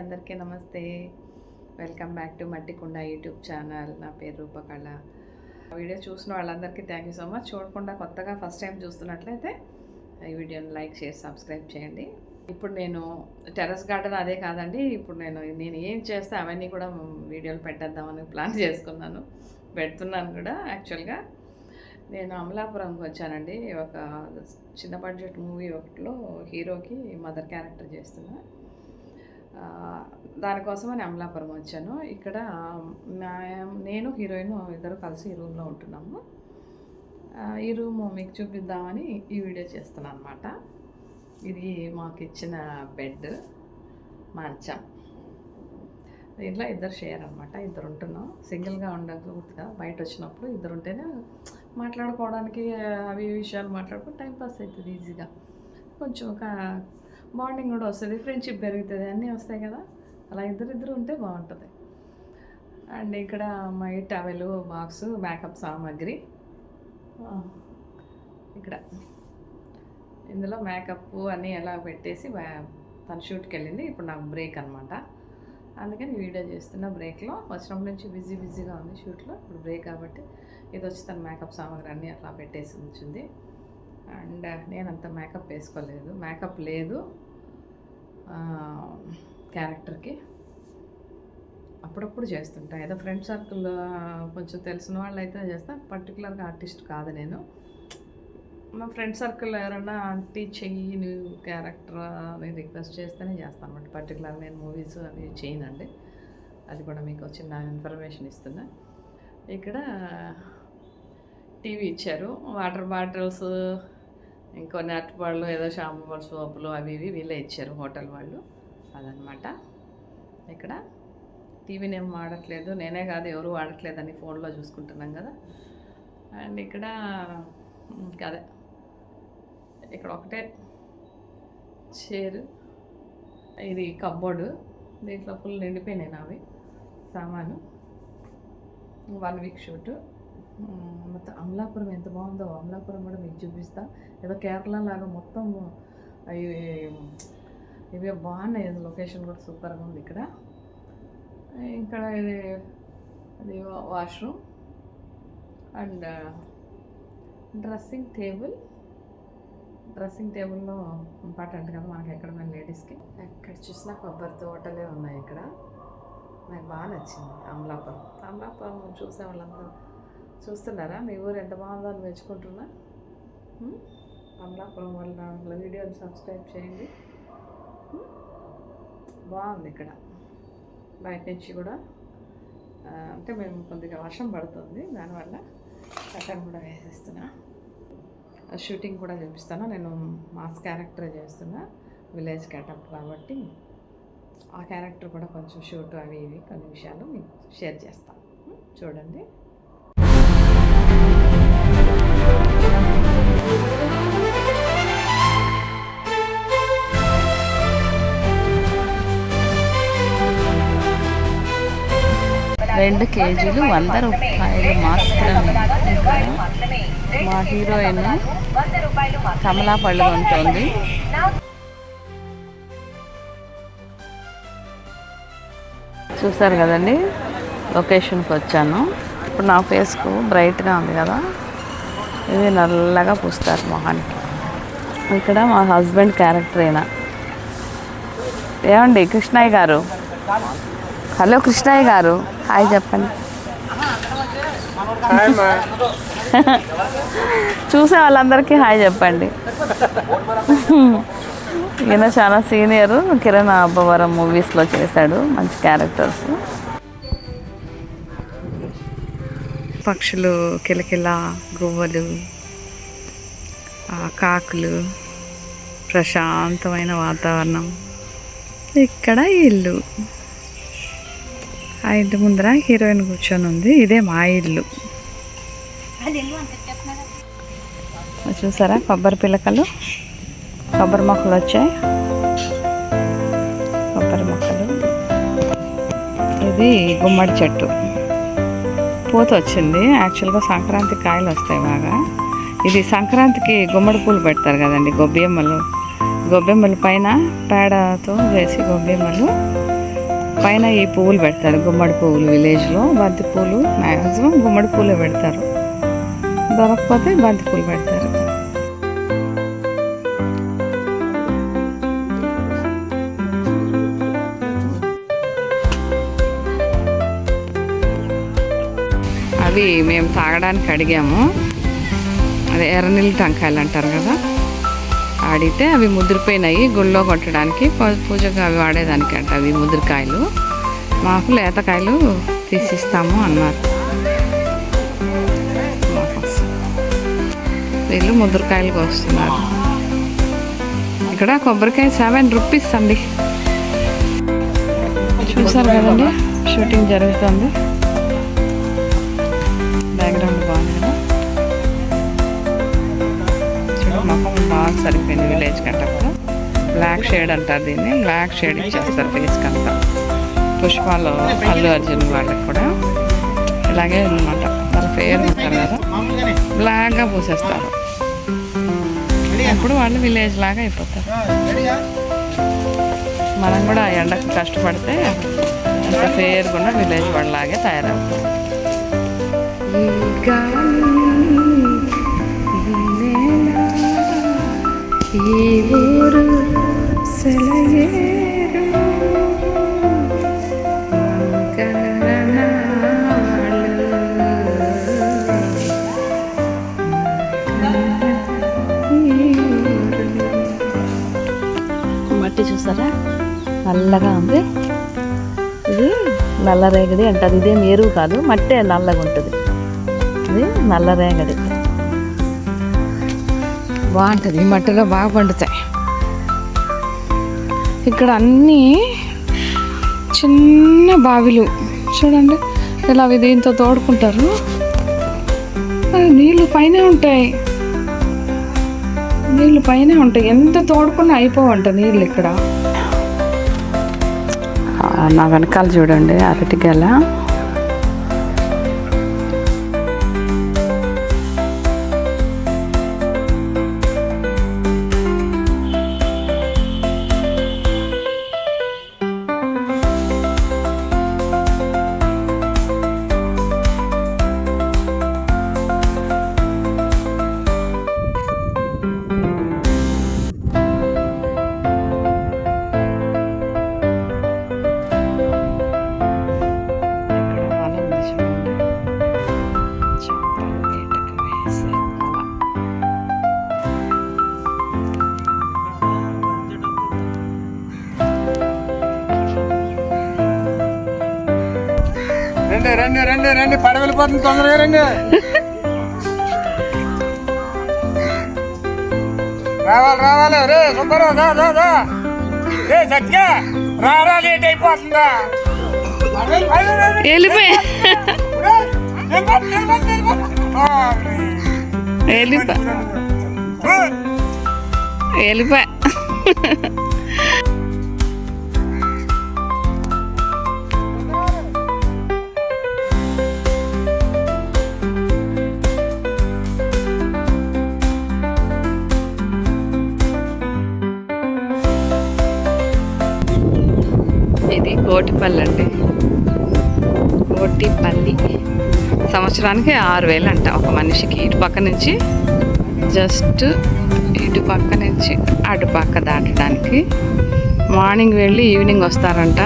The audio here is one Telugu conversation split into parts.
అందరికీ నమస్తే. Welcome back to Mattikunda YouTube channel. నా పేరు రూపకళ. వీడియో చూసిన వాళ్ళందరికీ థ్యాంక్ యూ సో మచ్. చూడకుండా కొత్తగా ఫస్ట్ టైం చూస్తున్నట్లయితే ఈ వీడియోని లైక్ షేర్ సబ్స్క్రైబ్ చేయండి. ఇప్పుడు నేను టెర్రస్ గార్డెన్ అదే కాదండి. ఇప్పుడు నేను నేను ఏం చేస్తే అవన్నీ కూడా వీడియోలు పెట్టేద్దామని ప్లాన్ చేసుకున్నాను. పెడుతున్నాను కూడా యాక్చువల్గా. నేను అమలాపురంకి వచ్చానండి. ఒక చిన్న బడ్జెట్ మూవీ ఒకటిలో హీరోకి మదర్ క్యారెక్టర్ చేస్తున్నా. దానికోసమని అమలాపురం వచ్చాను. ఇక్కడ నా- నేను హీరోయిన్ ఇద్దరు కలిసి ఈ రూమ్లో ఉంటున్నాము. ఈ రూమ్ మీకు చూపిద్దామని ఈ వీడియో చేస్తున్నాను అనమాట ఇది మాకు ఇచ్చిన బెడ్ మంచం. దీంట్లో ఇద్దరు షేర్ అనమాట ఇద్దరు ఉంటున్నాం. సింగిల్గా ఉండకూడదు బయట వచ్చినప్పుడు ఇద్దరు ఉంటేనే మాట్లాడుకోవడానికి అవి విషయాలు మాట్లాడుకుంటే టైంపాస్ అవుతుంది ఈజీగా. కొంచెం ఒక బాండింగ్ కూడా వస్తుంది. ఫ్రెండ్షిప్ పెరుగుతుంది. అన్నీ వస్తాయి కదా. అలా ఇద్దరిద్దరు ఉంటే బాగుంటుంది. అండ్ ఇక్కడ మై టవెల్ బాక్స్ మేకప్ సామాగ్రి. ఇక్కడ. ఇందులో మేకప్ అన్నీ ఎలా పెట్టేసి తన షూట్కి వెళ్ళింది. ఇప్పుడు నాకు బ్రేక్ అనమాట అందుకని వీడియో చేస్తున్న బ్రేక్లో వచ్చినప్పటి నుంచి బిజీ బిజీగా ఉంది షూట్లో ఇప్పుడు బ్రేక్ కాబట్టి ఇది వచ్చి తన మేకప్ సామాగ్రి అన్నీ అట్లా పెట్టేసి ఉంచింది. అండ్ నేను అంత మేకప్ వేసుకోలేదు. మేకప్ లేదు. క్యారెక్టర్కి. అప్పుడప్పుడు చేస్తుంటా. ఏదో ఫ్రెండ్ సర్కిల్ కొంచెం తెలిసిన వాళ్ళు అయితే చేస్తా. పర్టికులర్గా ఆర్టిస్ట్ కాదు నేను. మా ఫ్రెండ్ సర్కిల్ ఎవరైనా ఆంటీ చెయ్యి నువ్వు క్యారెక్టర్ అని రిక్వెస్ట్ చేస్తేనే చేస్తాను అనమాట పర్టికులర్ నేను మూవీస్ అవి చేయనండి. అది కూడా మీకు చిన్న ఇన్ఫర్మేషన్ ఇస్తున్నా. ఇక్కడ టీవీ ఇచ్చారు. వాటర్ బాటిల్స్ ఇంకొన్ని అరటిపళ్ళు ఏదో షాంపూ సోపులు అవి ఇవి వీళ్ళే ఇచ్చారు హోటల్ వాళ్ళు. అదనమాట ఇక్కడ టీవీని ఏం వాడట్లేదు. నేనే కాదు ఎవరు వాడట్లేదని ఫోన్లో చూసుకుంటున్నాం కదా. అండ్ ఇక్కడ ఇంకా అదే. ఇక్కడ ఒకటే చైర్ ఇది కబ్బోర్డు దీంట్లో ఫుల్ నిండిపోయినాయి నావి. సామాను. One week shoot. మొత్తం అమలాపురం ఎంత బాగుందో. అమలాపురం కూడా మీకు చూపిస్తా. ఏదో కేరళ లాగా మొత్తం ఇవి ఇవి బాగున్నాయి. లొకేషన్ కూడా సూపర్గా ఉంది ఇక్కడ. ఇక్కడ ఇది ఇది washroom and dressing table dressing టేబుల్లో ఇంపార్టెంట్ కదా మనకి ఎక్కడ మన లేడీస్కి ఎక్కడ చూసినా కొబ్బరి తోటలే ఉన్నాయి ఇక్కడ. నాకు బాగా నచ్చింది అమలాపురం. అమలాపురం చూసే వాళ్ళందరూ చూస్తున్నారా? మీ ఊరు ఎంత బాగుందో అని మెచ్చుకుంటున్నా. అమలాపురం వాళ్ళ వాళ్ళ వీడియోని సబ్స్క్రైబ్ చేయండి. బాగుంది ఇక్కడ. బయట నుంచి కూడా అంటే మేము కొద్దిగా వర్షం పడుతుంది దానివల్ల కట్టన్ కూడా వేసేస్తున్నా. షూటింగ్ కూడా చూపిస్తాను నేను మాస్ క్యారెక్టర్ చేస్తున్నా విలేజ్ క్యాటప్ కాబట్టి. ఆ క్యారెక్టర్ కూడా కొంచెం షూట్ అవి ఇవి కొన్ని విషయాలు మీకు షేర్ చేస్తాను చూడండి. రెండు కేజీలు వంద రూపాయలు మాత్రమే. మా హీరోయిన్ కమలా పళ్ళు ఉంటుంది చూసారు కదండి? లొకేషన్కి వచ్చాను. ఇప్పుడు నా ఫేస్కు బ్రైట్గా ఉంది కదా. ఇది నల్లగా పూస్తారు మొహానికి. ఇక్కడ మా హస్బెండ్ క్యారెక్టర్ అయినా ఏమండి కృష్ణయ్య గారు? హలో కృష్ణయ్య గారు. హాయ్ చెప్పండి. చూసే వాళ్ళందరికీ హాయ్ చెప్పండి. ఈయన చాలా సీనియర్. కిరణ్ అబ్బవరం మూవీస్లో చేశాడు. మంచి క్యారెక్టర్స్ పక్షులు కిలకిల గువ్వలు ఆ కాకులు ప్రశాంతమైన వాతావరణం. ఇక్కడ ఇల్లు. ఆ ఇంటి ముందర హీరోయిన్ కూర్చొని ఉంది. ఇదే మా ఇల్లు. చూసారా? కొబ్బరి పిలకలు. కొబ్బరి మొక్కలు వచ్చాయి. కొబ్బరి మొక్కలు. ఇది గుమ్మడి చెట్టు. పూత వచ్చింది. యాక్చువల్గా సంక్రాంతి కాయలు వస్తాయి బాగా. ఇది సంక్రాంతికి గుమ్మడి పూలు పెడతారు కదండి. గొబ్బెమ్మలు. గొబ్బెమ్మల పైన పేడతో వేసి గొబ్బెమ్మలు పైన ఈ పువ్వులు పెడతారు. గుమ్మడి పువ్వులు విలేజ్లో బంతి పూలు మ్యాక్సిమం గుమ్మడి పూలే పెడతారు. దొరకకపోతే బంతి పూలు పెడతారు. అవి మేము తాగడానికి అడిగాము. అదే ఎర్రనీళ్ళు టంకాయలు అంటారు కదా. ఆడితే అవి ముదిరిపోయినాయి గుళ్ళో కొట్టడానికి. పూజకు అవి వాడేదానికి అంట అవి ముదిరికాయలు. మాకు లేతకాయలు తీసిస్తాము అన్నారు. వీళ్ళు ముద్రకాయలు కోస్తున్నారు. ఇక్కడ కొబ్బరికాయ సెవెన్ రూపీస్ అండి. చూసారు కదండి? షూటింగ్ జరుగుతుంది. బాగా సరిపోయింది విలేజ్ కంటే బ్లాక్ షేడ్ అంటారు దీన్ని. బ్లాక్ షేడ్ ఇచ్చేస్తారు ఫేస్కి అంతా. పుష్పాలో అల్లు అర్జున్ వాళ్ళకి కూడా. ఇలాగే అనమాట వాళ్ళ ఫేర్ ఉంటారు కదా. బ్లాక్గా పూసేస్తారు. అప్పుడు వాళ్ళు విలేజ్ లాగా అయిపోతారు. మనం కూడా ఆ ఎండకు కష్టపడితే అంత ఫేర్ కూడా విలేజ్ వాళ్ళలాగే తయారవుతాం ఈ ఊరు సెలయేరు. మట్టి చూసారా? నల్లగా ఉంది. ఇది నల్ల రేగడి అంటారు. ఇదేం ఎరువు కాదు మట్టే నల్లగా ఉంటుంది ఇది నల్లరేగడి బాగుంటుంది ఈ మట్టిలో బాగా పండుతాయి. ఇక్కడ అన్నీ చిన్న బావిలు. చూడండి ఇలా అవి దీంతో తోడుకుంటారు. నీళ్ళు పైన ఉంటాయి. నీళ్ళు పైన ఉంటాయి. ఎంత తోడుకున్నా అయిపోవంట నీళ్ళు ఇక్కడ. నా వెనకాల చూడండి అరటి రండి రండి రండి రండి. పడ వెళ్ళిపోతుంది తొందరగా రండి. రావాలి రావాలి. రే సుబ్బారావు దా దా దా. రే సత్య రారా లేట్ అయిపోతుందా. వెళ్ళిపోయి. నిలబడి, కోటిపల్లి అండి పల్లి సంవత్సరానికి ఆరు వేలు అంట ఒక మనిషికి. ఇటు పక్క నుంచి జస్ట్ ఇటు పక్క నుంచి అటు పక్క దాటడానికి మార్నింగ్ వెళ్ళి ఈవినింగ్ వస్తారంట.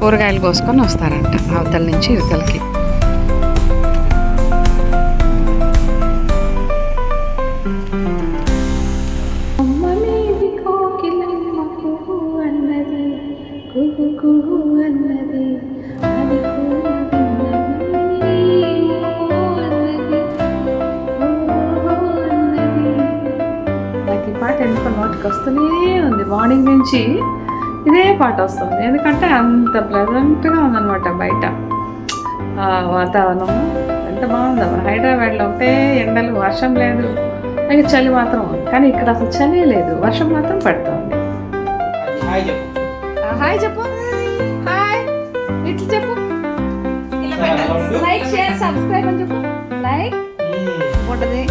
కూరగాయలు కోసుకొని వస్తారంట. అవతల నుంచి ఇవతలకి. కుహు అన్నది అది పాట ఎందుకో నోటికి వస్తూనే ఉంది. మార్నింగ్ నుంచి ఇదే పాట వస్తుంది. ఎందుకంటే అంత ప్లెజెంట్గా ఉందన్నమాట బయట. వాతావరణం ఎంత బాగుందో. హైదరాబాద్లో ఒకటే ఎండలు వర్షం లేదు. అలాగే చలి మాత్రం కానీ ఇక్కడ అసలు చలి లేదు. వర్షం మాత్రం పడుతుంది. హాయ్ చెప్పు. హాయ్ ఇట్లా చెప్పు. లైక్ షేర్ సబ్స్క్రైబ్ అని చెప్పు. లైక్ ఉంటుంది.